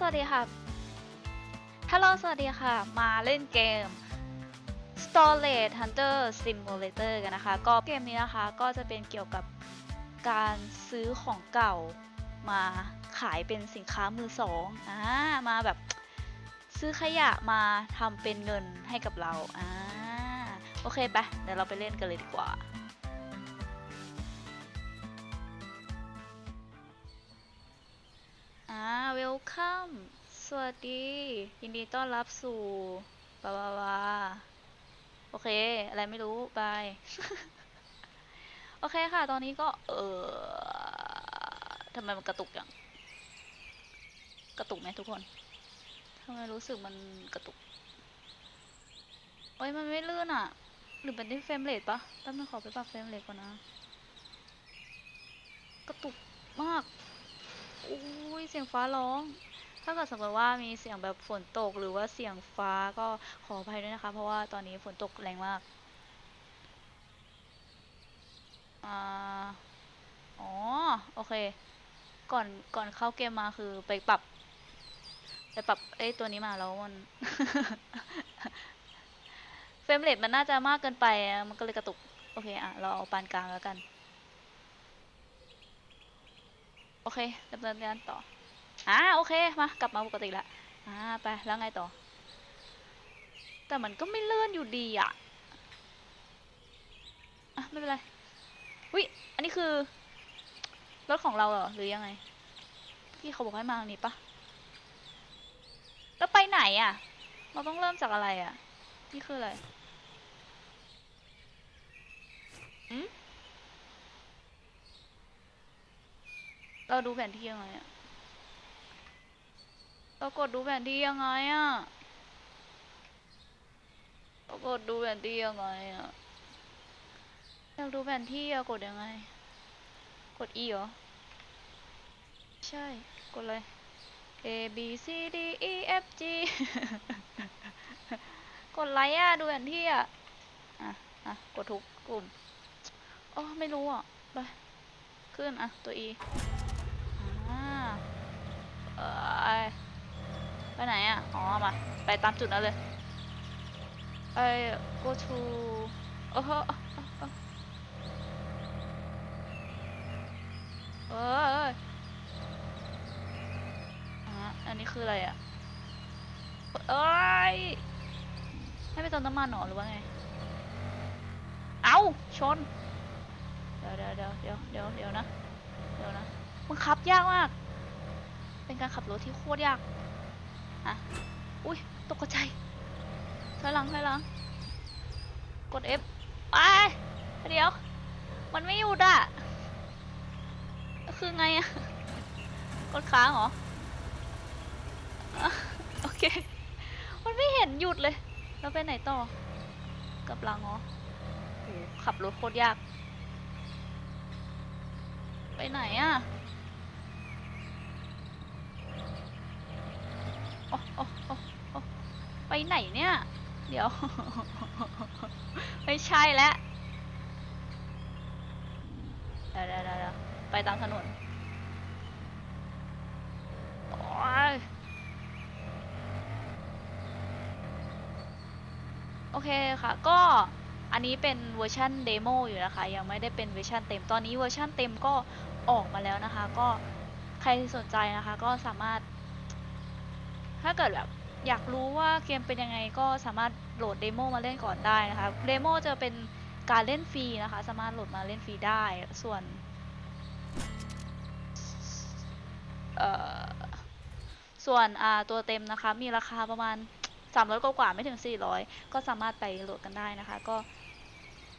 สวัสดีค่ะ ฮัลโหล สวัสดีค่ะ มาเล่นเกม Storage Hunter Simulator กันนะคะ ก็เกมนี้นะคะ ก็จะเป็นเกี่ยวกับการซื้อของเก่ามาขายเป็นสินค้ามือสองอ่า มาแบบซื้อขยะมาทำเป็นเงินให้กับเรา อ่า โอเคปะเดี๋ยวเราไปเล่นกันเลยดีกว่า อ่าเวลคัมสวัสดี ยินดีต้อนรับสู่บาบาบาโอเค อะไรไม่รู้ บาย โอเคค่ะ ตอนนี้ก็ เออทำไมมันกระตุกอย่าง กระตุกไหมทุกคนทำไมรู้สึกมันกระตุก โอ้ยมันไม่ลื่นอะ หรือเป็นที่เฟรมเรทปะแป๊บนึงขอไปปรับเฟรมเรทก่อนนะ กระตุกมาก อุ้ยเสียงฟ้าร้อง ถ้าเกิดสมมติว่ามีเสียงแบบฝนตกหรือว่าเสียงฟ้าก็ขออภัยด้วยนะคะ เพราะว่าตอนนี้ฝนตกแรงมากอ่าอ๋อ โอเค ก่อนก่อนเข้าเกมมาคือไปปรับ ไปปรับเอ้ตัวนี้มาแล้วมันเฟรมเรทมันน่าจะมากเกินไป มันก็เลยกระตุก โอเค อะ เราเอาปานกลางแล้วกัน โอเคดำเนินการต่ออ่าโอเคมากลับมาปกติละอ่าไปแล้วไงต่อ แต่มันก็ไม่เลื่อนอยู่ดีอะอะไม่เป็นไรวิอันนี้คือรถของเราเหรอหรือยังไงพี่เขาบอกให้มาทางนี้ปะแล้วไปไหนอะ เราต้องเริ่มจากอะไรอะ นี่คืออะไร เราดูแผนที่ยังไงอะเรากดดูแผนที่ยังไงอะเรากดดูแผนที่ยังไงอะอยากดูแผนที่อะกดยังไง กด E เหรอ ใช่ กดเลย A B C D E F G กดไลค์อะดูแผนที่อะอะอะกดทุกกลุ่มอ๋อไม่รู้อะ ไป ขึ้นอะ ตัว E อ่า เออไปไหนอะ อ๋อ มา ไปตามจุดนั้นเลยไป go to เออเออเอออันนี้คืออะไรอะเอ้ย ให้ไปเติมน้ำมันหรอหรือว่าไง เอาชน เดี๋ยวเดี๋ยวเดี๋ยวเดี๋ยวเดี๋ยวเดี๋ยวนะ เดี๋ยวนะมันขับยากมาก เป็นการขับรถที่โคตรยากอะอุ้ยตกใจถอยหลังถอยหลัง กด F ไปเดี๋ยว มันไม่หยุดอะ คือไงอะ กดค้างเหรออโอเค มันไม่เห็นหยุดเลย แล้วไปไหนต่อ กับหลังเหรอขับรถโคตรยาก ไปไหนอะ โอ้โอ้โอ้ไปไหนเนี่ย เดี๋ยว ไม่ใช่แล้วเดี๋ยวเดี๋ยวเดี๋ยวเดี๋ยวไปตามถนนโอ้ยโอเคค่ะ ก็อันนี้เป็นเวอร์ชันเดโมอยู่นะคะ ยังไม่ได้เป็นเวอร์ชันเต็ม ตอนนี้เวอร์ชันเต็มก็ออกมาแล้วนะคะ ก็ใครสนใจนะคะ ก็สามารถ ถ้าเกิดแบบอยากรู้ว่าเกมเป็นยังไงก็สามารถโหลดเดโมมาเล่นก่อนได้นะคะเดโมจะเป็นการเล่นฟรีนะคะ สามารถโหลดมาเล่นฟรีได้ ส่วนเอ่อส่วนอ่าตัวเต็มนะคะ มีราคาประมาณ 300 กว่าๆไม่ถึง 400 ก็สามารถไปโหลดกันได้นะคะ ก็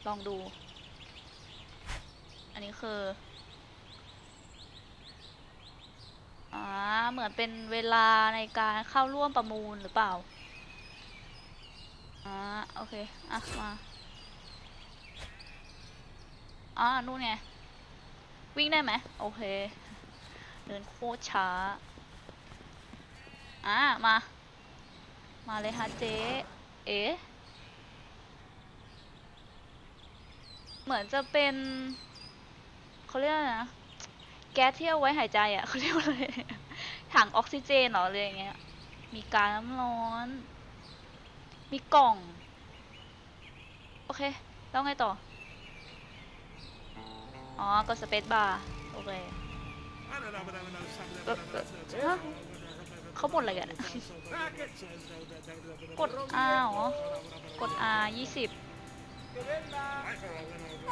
ลองดู อันนี้คือ อ่าเหมือนเป็นเวลาในการเข้าร่วมประมูลหรือเปล่าอ่าโอเค อะ มาอ่านู่นไง วิ่งได้ไหมโอเค เดินโคตรช้า อ่ามา มาเลยฮะเจ๊เอ๊เหมือนจะเป็นเขาเรียกอะไรนะ แก๊สที่เอาไว้หายใจอะเขาเรียกว่าอะไร ถังออกซิเจนเหรออะไรอย่างเงี้ย มีการน้ำร้อน มีกล่อง โอเค แล้วไงต่อ อ๋อ กดสเปซบาร์ โอเคเขาบ่นอะไรกันกด R เหรอ กด R ยี่สิบ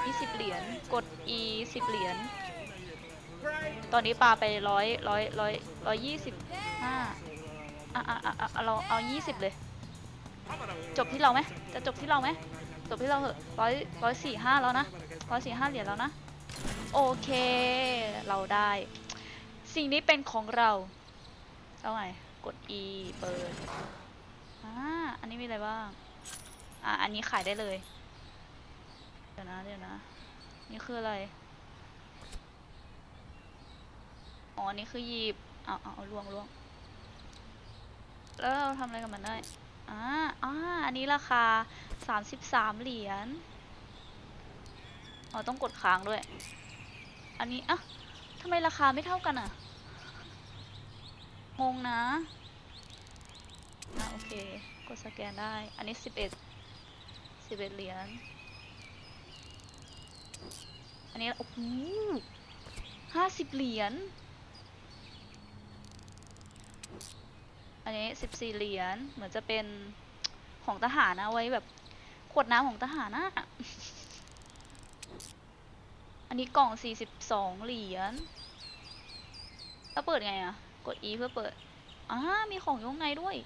ยี่สิบเหรียญ กด E สิบเหรียญ ตอนนี้ปาไปร้อยร้อยร้อยร้อยยี่สิบห้าอะอะอะอะเราเอายี่สิบเลย จบที่เราไหมจะจบที่เราไหมจบที่เราเหอะร้อยร้อยสี่ห้าแล้วนะร้อยสี่ห้าเหรียญแล้วนะ โอเค เราได้ สิ่งนี้เป็นของเราเอาไงกด E เปิดอ่าอันนี้มีอะไรบ้าง อ่าอันนี้ขายได้เลย เดี๋ยวนะ เดี๋ยวนะ นี่คืออะไร อ๋อนนี้คือหยิบเอาเอาเอาล่วงล่วงแล้วเราทำอะไรกับมันได้อ่าอ่าอันนี้ราคาสามสิบสามเหรียญอ๋อต้องกดค้างด้วย อันนี้อะทำไมราคาไม่เท่ากันอะงงนะอะโอเค กดสแกนได้ อันนี้สิบเอ็ดสิบเอ็ดเหรียญ อันนี้โอ้โหห้าสิบเหรียญ อันนี้สิบสี่เหรียญเหมือนจะเป็นของทหารนะไว้แบบขวดน้ำของทหารนะอันนี้กล่องสี่สิบสองเหรียญแล้วเปิดไงอะกด E เพื่อเปิดอ่ามีของอยู่ข้างในด้วย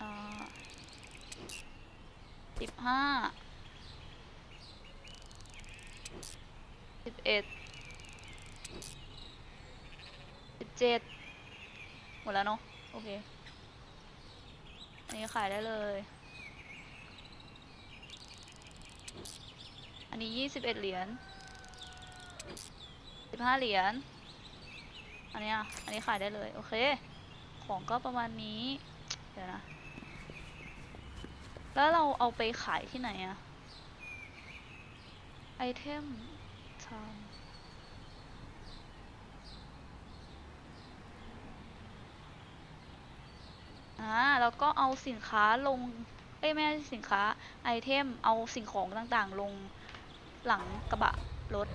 อ่าสิบห้าสิบเอ็ดสิบเจ็ด มดแล้วเนาะโอเค อันนี้ขายได้เลย อันนี้ยี่สิบเอ็ดเหรียญสิบห้าเหรียญ อันนี้ยอันนี้ขายได้เลย โอเค ของก็ประมาณนี้ เดี๋ยวนะ แล้วเราเอาไปขายที่ไหนอะไอเทมทำ อ่าแล้วก็เอาสินค้าลงเอ้ยไม่ใช่สินค้าไอเทมเอาสิ่งของต่างๆ ลงหลังกระบะรถ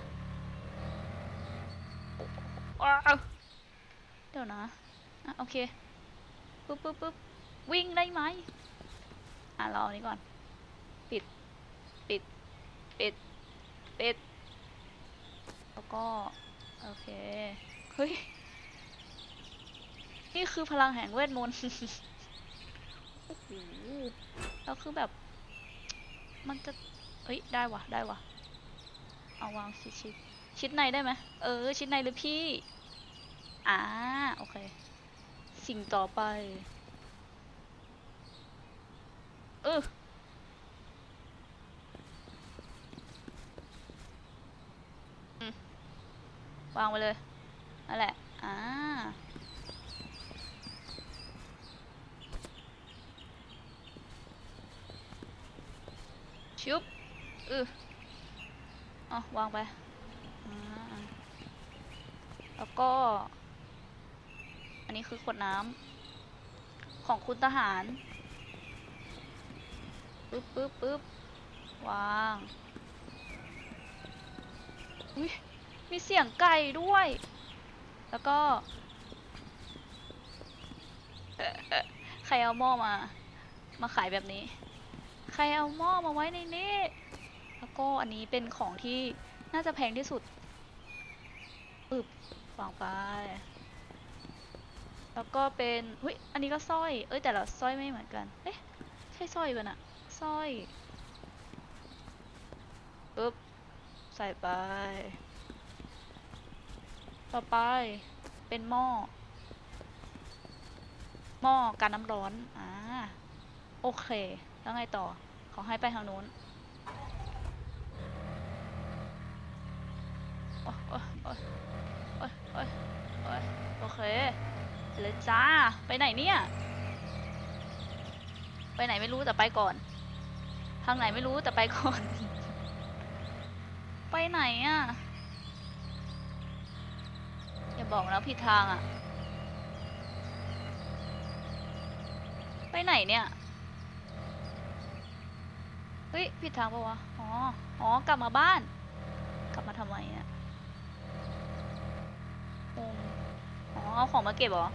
ว้าวเดี๋ยวนะอะโอเคปึ๊บปึ๊บปึ๊บวิ่งได้ไหมอะรออันนี้ก่อน ปิด ปิด ปิด ปิด แล้วก็ โอเค เฮ้ย นี่คือพลังแห่งเวทมนต์โอ้โหแล้วคือแบบ มันจะเฮ้ย ได้วะได้วะเอาวางชิดชิดชิดในได้ไหมเออ ชิดในเลยพี่ อ่า โอเค สิ่งต่อไป เอออวางไปเลยนั่นแหละ อ่า ชุบเอออ๋อวางไปแล้วก็ อันนี้คือขวดน้ำของคุณทหารปึ๊บปึ๊บปึ๊บวางอุ้ยมีเสียงไก่ด้วย แล้วก็ใครเอาหม้อมา มาขายแบบนี้ ใครเอาหม้อมาไว้ในนี้แล้วก็อันนี้เป็นของที่น่าจะแพงที่สุดปึ๊บวางไป แล้วก็เป็นเฮ้ยอันนี้ก็สร้อย เอ้ยแต่ละสร้อยไม่เหมือนกัน เอ๊ะใช่สร้อยป่ะน่ะสร้อยปึ๊บใส่ไป ต่อไปเป็นหม้อ หม้อการน้ำร้อน อ่า โอเค แล้วไงต่อเขาให้ไปทางนู้นโอ๊ยโอ๊ยโอ๊ยโอ๊ยโอ๊ยโอเคเลยจ้า ไปไหนเนี่ย ไปไหนไม่รู้แต่ไปก่อน ทางไหนไม่รู้แต่ไปก่อน ไปไหนอะ่ะ อย่าบอกนะผิดทางอะไปไหนเนี่ย เฮ้ยผิดทางปะวะ อ๋อ อ๋อ กลับมาบ้าน กลับมาทำไมอะอ๋อ เอาของมาเก็บเหรอ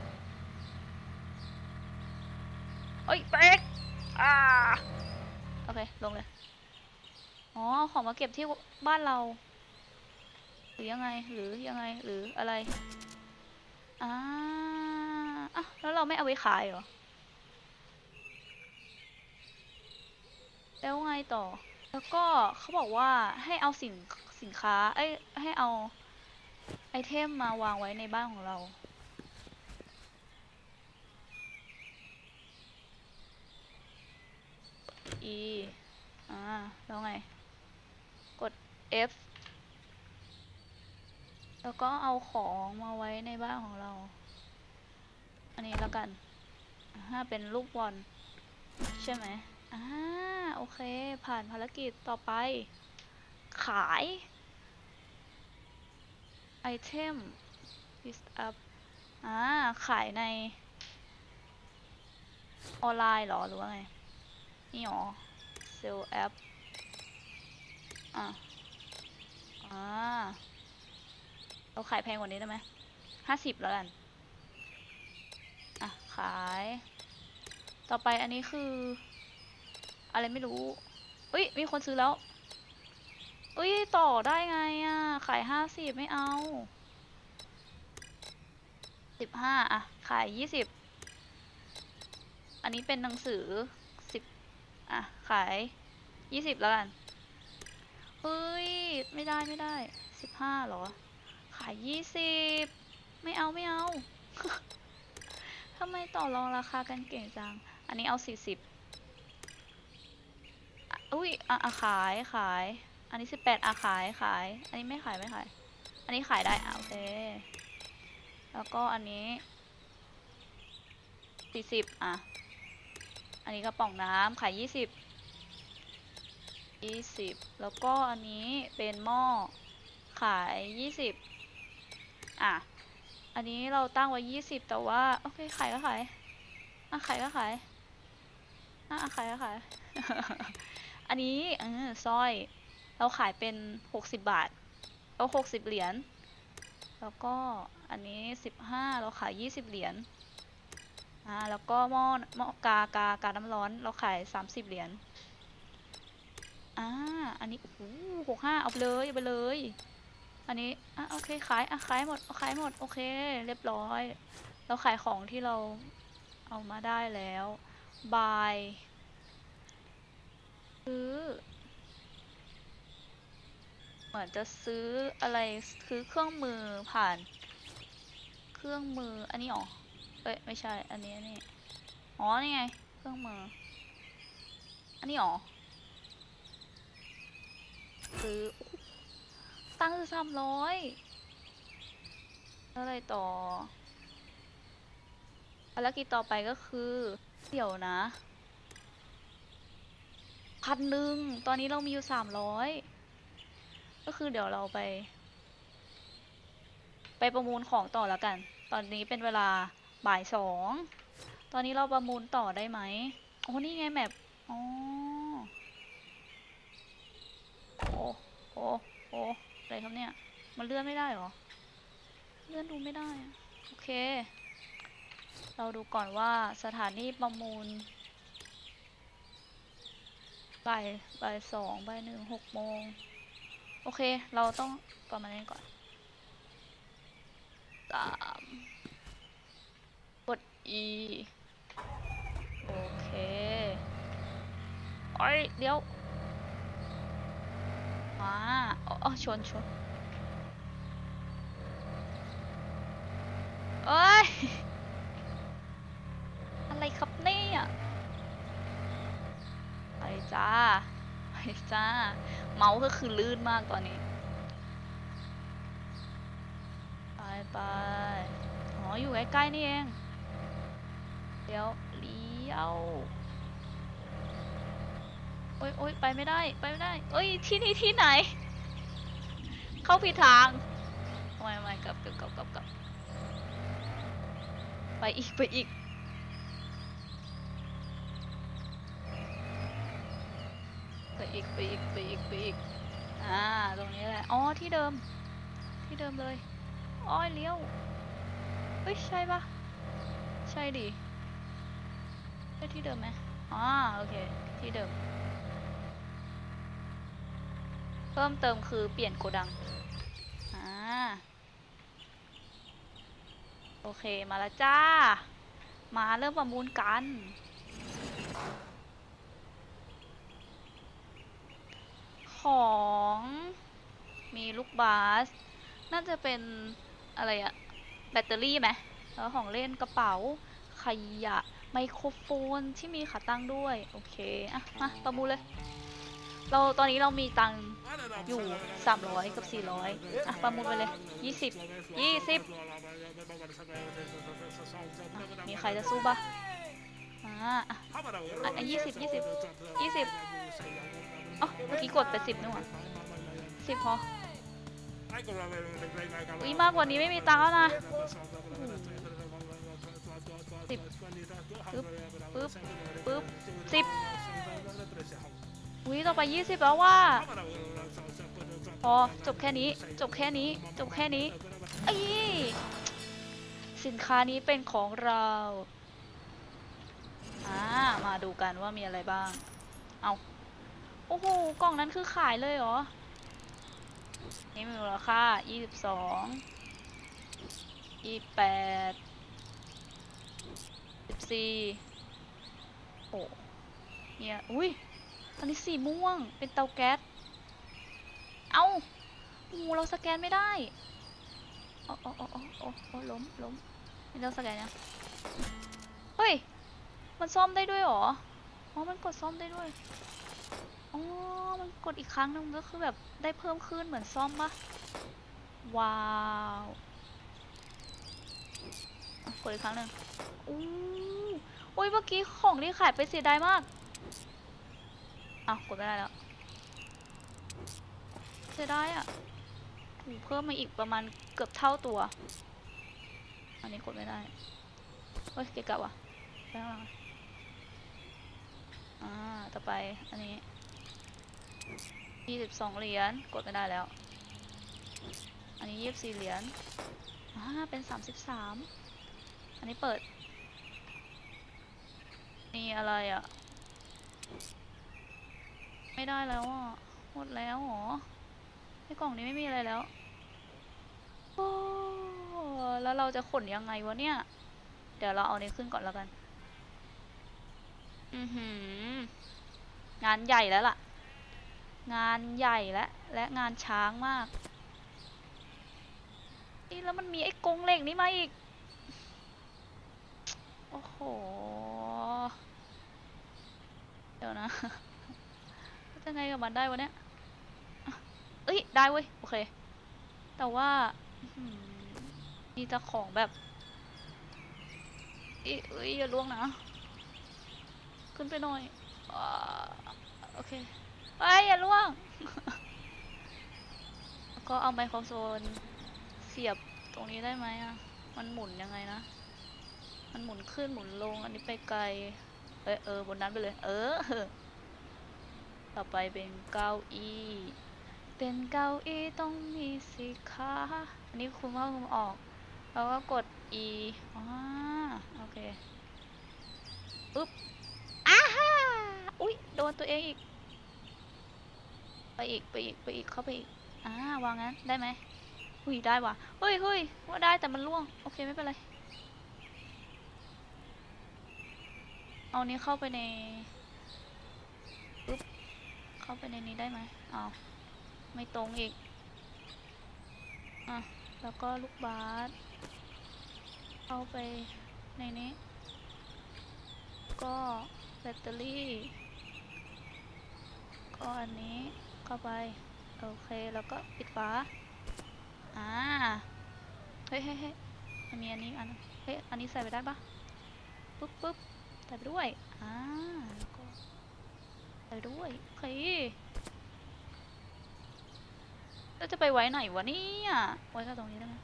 เอ้ยเบรกอ่าโอเค ลงเลย อ๋อ ของมาเก็บที่บ้านเรา หรือยังไง หรือยังไง หรืออะไร อ่าอะแล้วเราไม่เอาไปขายเหรอ แล้วไงต่อ แล้วก็เขาบอกว่าให้เอาสินสินค้าเอ้ยให้เอาไอเทมมาวางไว้ในบ้านของเรา E อ่าแล้วไง กด F แล้วก็เอาของมาไว้ในบ้านของเรา อันนี้แล้วกัน ถ้าเป็นลูกบอลใช่ไหม อ่าโอเค ผ่านภารกิจต่อไป ขาย ไอเทม list up อ่า ขายใน ออนไลน์หรอ หรือว่าไง นี่หรอเซลแอปอะอ่าเราขายแพงกว่านี้ได้ไหมห้าสิบแล้วกัน อะ ขาย ต่อไปอันนี้คือ อะไรไม่รู้อุ้ย มีคนซื้อแล้วอุ้ย ต่อได้ไงอะ ขายห้าสิบไม่เอาสิบห้าอะ ขายยี่สิบอันนี้เป็นหนังสือสิบอะ ขายยี่สิบแล้วกันเฮ้ย ไม่ได้ไม่ได้สิบห้าหรอ ขายยี่สิบไม่เอาไม่เอาทำไมต่อรองราคากันเก่งจัง อันนี้เอาสี่สิบ อุ้ยอะอะขายขาย อันนี้สิบแปดอะขายขาย อันนี้ไม่ขายไม่ขาย อันนี้ขายได้อะโอเค แล้วก็อันนี้สี่สิบอะ อันนี้กระป๋องน้ำขายยี่สิบยี่สิบแล้วก็อันนี้เป็นหม้อขายยี่สิบอะ อันนี้เราตั้งไว้ยี่สิบแต่ว่า โอเคขายก็ขายอะขายก็ขายอะอะขายก็ขาย อันนี้เออสร้อย เราขายเป็นหกสิบบาท เอาหกสิบเหรียญ แล้วก็อันนี้สิบห้าเราขายยี่สิบเหรียญ อ่า แล้วก็หม้อหม้อกากากาน้ำร้อนเราขายสามสิบเหรียญ อ่า อันนี้โอ้โหหกห้าเอาไปเลยเอาไปเลย อันนี้ อะโอเคขาย อะขายหมดขายหมด โอเค เรียบร้อย เราขายของที่เราเอามาได้แล้ว บาย ซื้อ เหมือนจะซื้ออะไรซื้อเครื่องมือผ่าน เครื่องมืออันนี้หรอเอ้ยไม่ใช่อันนี้อันนี้อ๋อนี่ไงเครื่องมือ อันนี้หรอซื้อโอ้โหตังคือสามร้อยอะไรต่อภารกิจต่อไปก็คือ เดี๋ยวนะ พันหนึ่งตอนนี้เรามีอยู่สามร้อยก็คือเดี๋ยวเราไป ไปประมูลของต่อแล้วกัน ตอนนี้เป็นเวลาบ่ายสองตอนนี้เราประมูลต่อได้ไหมโอ้นี่ไงแมปอ๋อโอ้โอ้โอ้อะไรครับเนี่ย มันเลื่อนไม่ได้เหรอ เลื่อนดูไม่ได้ โอเค เราดูก่อนว่าสถานีประมูล บ่ายบ่ายสองบ่ายหนึ่งหกโมง โอเค เราต้องประมาณนี้ก่อนสามกด E โอเคโอ้ยเดี๋ยวมาอ๋ออ๋อชนชนเอ้ย อะไรครับเนี่ย ไปจ้าไปจ้า เมาส์ก็คือลื่นมากตอนนี้ ไปไปอ๋อ อยู่ใกล้ๆนี่เอง เดี๋ยวเลี้ยวโอ๊ยโอ๊ยไปไม่ได้ ไปไม่ได้ เอ้ย ที่นี่ที่ไหน เข้าผิดทางไม่ไม่กลับกลับกลับกลับกลับไปอีก ไปอีก ไป อีกไปอีกไปอีกไปอีกอ่าตรงนี้แหละอ๋อที่เดิม ที่เดิมเลยอ้อยเลี้ยวเฮ้ยใช่ปะใช่ดิใช่ที่เดิมไหมอ๋อโอเคที่เดิม เพิ่มเติมคือเปลี่ยนโกดังอ่าโอเคมาแล้วจ้า มาเริ่มประมูลกัน ของมีลูกบาส น่าจะเป็นอะไรอะแบตเตอรี่ไหมแล้วของเล่นกระเป๋าขยะไมโครโฟนที่มีขาตั้งด้วย โอเค อะ มาประมูลเลย เราตอนนี้เรามีตังค์อยู่ 300 กับ 400 อะ ประมูลไปเลย 20 20อะมีใครจะสู้ปะมาอะอะอะ20 20 20 อ๋อเมื่อกี้กดไป10นี่หว่า10พออุ้ยมากกว่านี้ไม่มีตังค์แล้วนะสิบปึ๊บปึ๊บปึ๊บสิบอุ้ยต่อไปยี่สิบแล้วว่าพอจบแค่นี้จบแค่นี้จบแค่นี้อีสินค้านี้เป็นของเราอ่ามาดูกันว่ามีอะไรบ้าง เอา โอ้โห กล่องนั้นคือขายเลยเหรอ นี่มีมูลค่ายี่สิบสองยี่แปดสิบสี่โอ้เนี่ยอุ้ยอันนี้สีม่วง เป็นเตาแก๊ส เอาโอ้เราสแกนไม่ได้โอ้โอ้โอ้โอ้โอ้โอ้ล้มล้มไม่ต้สแกนยังเฮ้ย มันซ่อมได้ด้วยเหรอ อ๋อ มันกดซ่อมได้ด้วย อ๋อ มันกดอีกครั้งหนึงก็คือแบบได้เพิ่มขึ้นเหมือนซ่อมปะว้าวอะกดอีกครั้งหนึ่งอู้อุ้ยเมื่อกี้ของที่ขายไปเสียดายมากอ้าวกดไม่ได้แล้ว เสียดายอะถูเพิ่มมาอีกประมาณเกือบเท่าตัว อันนี้กดไม่ได้ เฮ้ยเกะกะว่ะไปข้างหลังอ่าต่อไป อันนี้ ยี่สิบสองเหรียญกดไม่ได้แล้ว อันนี้ยี่สิบสี่เหรียญอ่าเป็นสามสิบสามอันนี้เปิดนี่อะไรอะ ไม่ได้แล้วอะหมดแล้วหรอในกล่องนี้ไม่มีอะไรแล้วโอ้แล้วเราจะขนยังไงวะเนี่ย เดี๋ยวเราเอานี้ขึ้นก่อนแล้วกัน อือหืองานใหญ่แล้วล่ะ งานใหญ่และและงานช้างมากนี่แล้วมันมีไอ้กงเหล็กนี้มาอีก โอ้โห เดี๋ยวนะจะไงกับมันได้วะเนี่ย เอ้ย ได้เว้ย โอเค แต่ว่ามีแต่ของแบบเอ้ยอ้ยอย่าล่วงนะ ขึ้นไปหน่อยอโอเค เอ้ยอย่าล่วง ก็เอาไมโครโฟนเสียบตรงนี้ได้ไหมอะ มันหมุนยังไงนะ มันหมุนขึ้นหมุนลง อันนี้ไปไกล เอยเออบนนั้นไปเลย เออ ต่อไปเป็นเก้าอี้ เป็นเก้าอี้ต้องมีสิคะอันนี้คุณว่าคุณออก แล้วก็กด E อ๋อโอเคปึ๊บอ้าฮ่า อุ๊ย โดนตัวเองอีก ไปอีกไปอีกไปอีกเข้าไปอีกอ่าวางงั้นได้ไหมอุ้ยได้ว่ะเฮ้ยเฮ้ยว่าได้แต่มันล่วงโอเคไม่เป็นไรเอานี้เข้าไปในปึ๊บเข้าไปในนี้ได้ไหมเอาวไม่ตรงอีกอะแล้วก็ลูกบาสเข้าไปในนี้ ก็แบตเตอรี่ก็อันนี้ เข้าไป โอเคแล้วก็ปิดฝาอ่าเฮ้ยเฮ้ยเฮ้ยมันมีอันนี้อันเฮ้ยอันนี้ใส่ไปได้ปะปึ๊บปึ๊บใส่ไปด้วยอ่าแล้วก็ใส่ด้วยโอเคแล้วจะไปไว้ไหนวะเนี่ยไว้ก็ตรงนี้ได้ไหม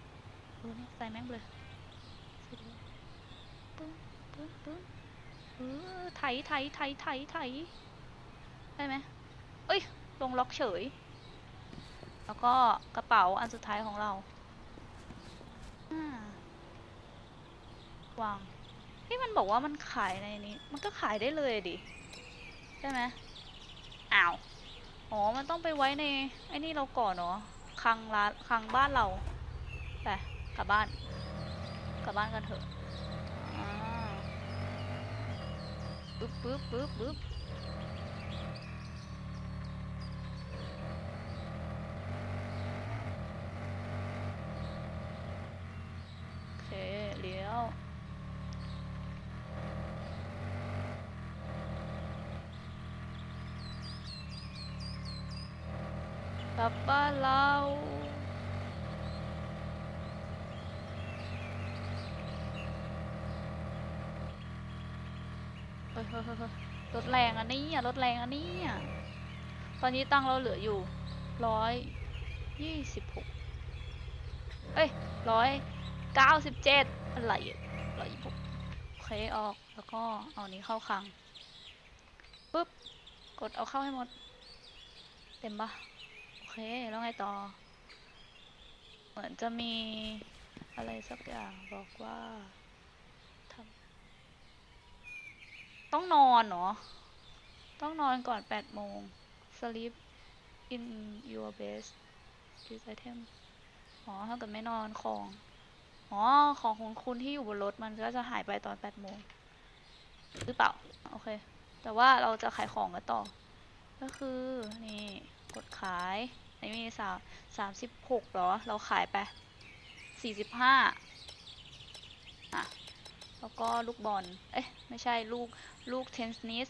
เออเนี่ยใส่แม่งเลยใส่ด้วยปึ๊บปึ๊บเออไถไถไถไถไถได้ไหมเอ้ย ลงล็อกเฉย แล้วก็กระเป๋าอันสุดท้ายของเราวางที่มันบอกว่ามันขายในนี้ มันก็ขายได้เลยดิ ใช่ไหมอ้าว อ๋อ มันต้องไปไว้ใน ไอ้นี่เราก่อนเนาะคลังร้านคลังบ้านเรา ไป กลับบ้าน กลับบ้านกันเถอะอ่าปึ๊บปึ๊บปึ๊บปึ๊บโอเค เลี้ยว กลั บ้านเราเฮ้ยเฮ้ยเฮ้ยเฮ้ยรถแรงอันนี้อะรถแรงอันนี้อะตอนนี้ตังเราเหลืออยู่ร้อยยี่สิบหกเอ้ยร้อยเก้าสิบเจ็ดอะไรร้อยยี่สิบหกโอเคออกแล้วก็เอานี้เข้าคลังปุ๊บ กดเอาเข้าให้หมด เต็มปะ เค แล้วไงต่อ เหมือนจะมีอะไรสักอย่างบอกว่าทำต้องนอนเหรอต้องนอนก่อนแปดโมง sleep in your bed this item อ๋อถ้าเกิดไม่นอนของ อ๋อ ของของคุณที่อยู่บนรถมันก็จะหายไปตอนแปดโมงหรือเปล่า โอเค แต่ว่าเราจะขายของกันต่อ ก็คือ นี่ กดขาย ในมีสามสามสิบหกเหรอ เราขายไปสี่สิบห้าอะ แล้วก็ลูกบอล เอ๊ะ ไม่ใช่ลูก ลูกเทนนิส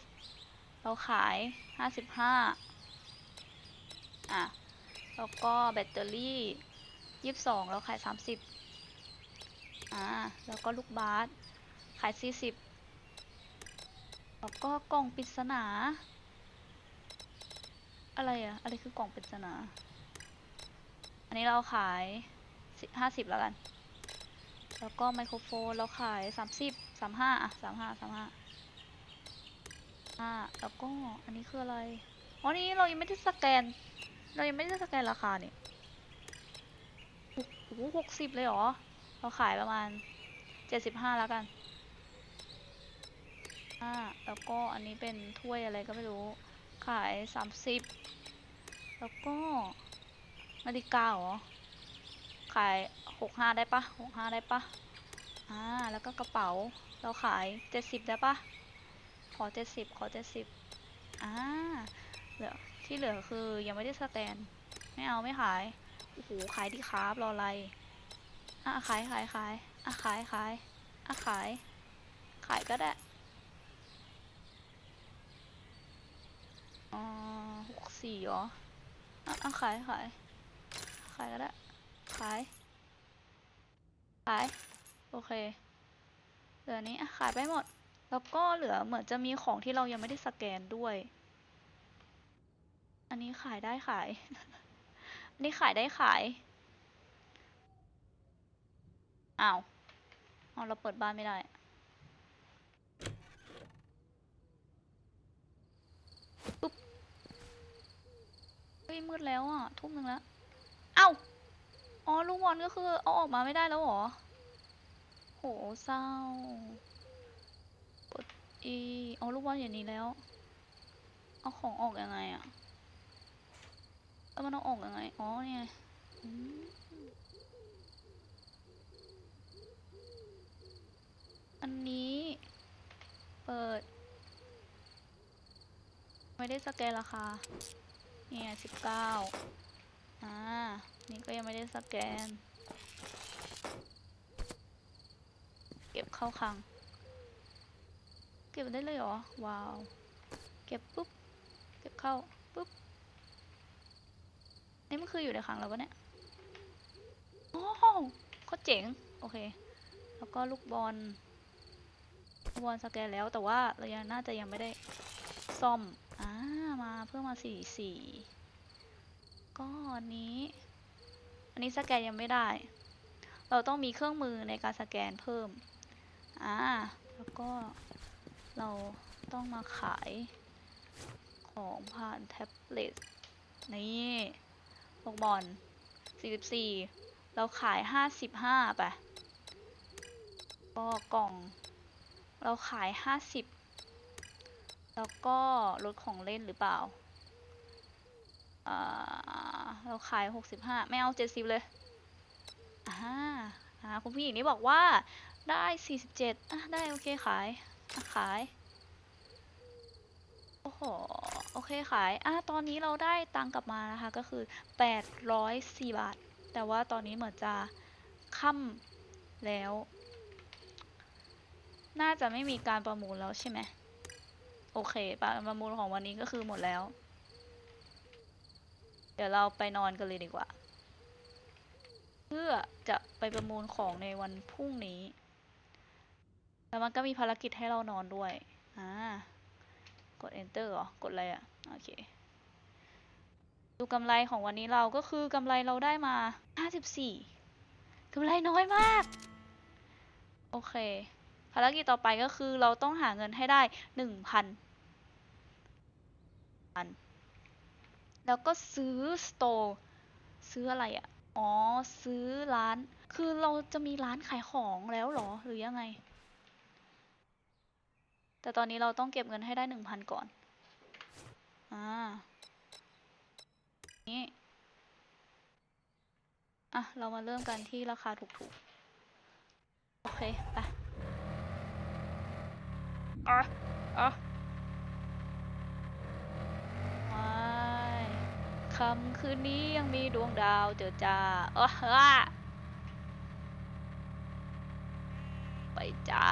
เราขายห้าสิบห้าอะ แล้วก็แบตเตอรี่ยี่สิบสองเราขายสามสิบอ่า แล้วก็ลูกบาสขายสี่สิบแล้วก็กล่องปริศนา อะไรอะอะไรคือกล่องปริศนา นนี้เราขายห้าสิบแล้วกัน แล้วก็ไมโครโฟนเราขายสามสิบสามห้าอะสามห้าสามห้าอ่าแล้วก็อันนี้คืออะไร อ๋อ นี่เรายังไม่ได้สแกน เรายังไม่ได้สแกนราคาเนี่ยโอ้โหหกสิบเลยเหรอ เราขายประมาณเจ็ดสิบห้าแล้วกัน อ่า แล้วก็อันนี้เป็นถ้วยอะไรก็ไม่รู้ ขายสามสิบแล้วก็ นาฬิกาเหรอ ขายหกห้าได้ปะหกห้าได้ปะอ่า แล้วก็กระเป๋า เราขายเจ็ดสิบได้ปะขอเจ็ดสิบขอเจ็ดสิบอ่า เหลือ ที่เหลือคือยังไม่ได้สแตน ไม่เอาไม่ขาย โอ้โห ขายดีครับรออะไร อะขายขายขายอะขายขายอะขาย ขายก็ได้อ๋อหกสี่เหรออะอะขายขาย ขายก็ได้ ขาย ขาย โอเค เหลือนี้ขายไปหมด แล้วก็เหลือเหมือนจะมีของที่เรายังไม่ได้สแกนด้วย อันนี้ขายได้ขาย อันนี้ขายได้ขาย อ้าวเอาเราเปิดบ้านไม่ได้ปุ๊บเฮ้ยมืดแล้วอะ ทุ่มหนึ่งแล้ว เอ้า อ๋อลูกบอลก็คือเอาออกมาไม่ได้แล้วหรอ โหเศร้ากดอีเอาลูกบอลอย่างนี้แล้ว เอาของออกยังไงอะแล้วมันเอาออกยังไง อ๋อเนี่ยอันนี้ เปิด ไม่ได้สแกนราคา เนี่ยสิบเก้า อ่า นี่ก็ยังไม่ได้สแกน เก็บเข้าคลัง เก็บได้เลยเหรอ ว้าว เก็บปุ๊บ เก็บเข้าปุ๊บ นี่มันคืออยู่ในคลังแล้วปะเนี่ย โอ้โหเขาเจ๋ง โอเค แล้วก็ลูกบอลบอลสแกนแล้วแต่ว่าเรายังน่าจะยังไม่ได้ซ่อม อ่า มาเพิ่มมาสี่สี่ ก็อันนี้ อันนี้สแกนยังไม่ได้ เราต้องมีเครื่องมือในการสแกนเพิ่ม อ่า แล้วก็เราต้องมาขายของผ่านแท็บเล็ต นี่โปกบอล44 เราขาย 55ไปก็กล่อง เราขาย 50 แล้วก็รถของเล่นหรือเปล่า เราขาย65ไม่เอา70เลยอ่าอ่าคุณผู้หญิงนี่บอกว่าได้47อะได้โอเคขายขาย โอ้โห โอเคขายอะตอนนี้เราได้ตังกลับมานะคะ ก็คือ804บาท แต่ว่าตอนนี้เหมือนจะค่ำแล้ว น่าจะไม่มีการประมูลแล้วใช่ไหม โอเคประมูลของวันนี้ก็คือหมดแล้ว เดี๋ยวเราไปนอนกันเลยดีกว่า เพื่อจะไปประมูลของในวันพรุ่งนี้ แล้วมันก็มีภารกิจให้เรานอนด้วย อ่ากด enter เหรอ กดอะไรอะ โอเค ดูกำไรของวันนี้เราก็คือกำไรเราได้มา 54กำไรน้อยมาก โอเค ภารกิจต่อไปก็คือเราต้องหาเงินให้ได้ 1,000พัน แล้วก็ซื้อสโตร์ซื้ออะไรอะอ๋อ ซื้อร้าน คือเราจะมีร้านขายของแล้วเหรอ หรือยังไง แต่ตอนนี้เราต้องเก็บเงินให้ได้หนึ่งพันก่อน อ่า นี่ อะ เรามาเริ่มกันที่ราคาถูกๆ โอเค ไป อะ อะไม่ คำคืนนี้ยังมีดวงดาวเจอจ้าเออฮะไปจ้า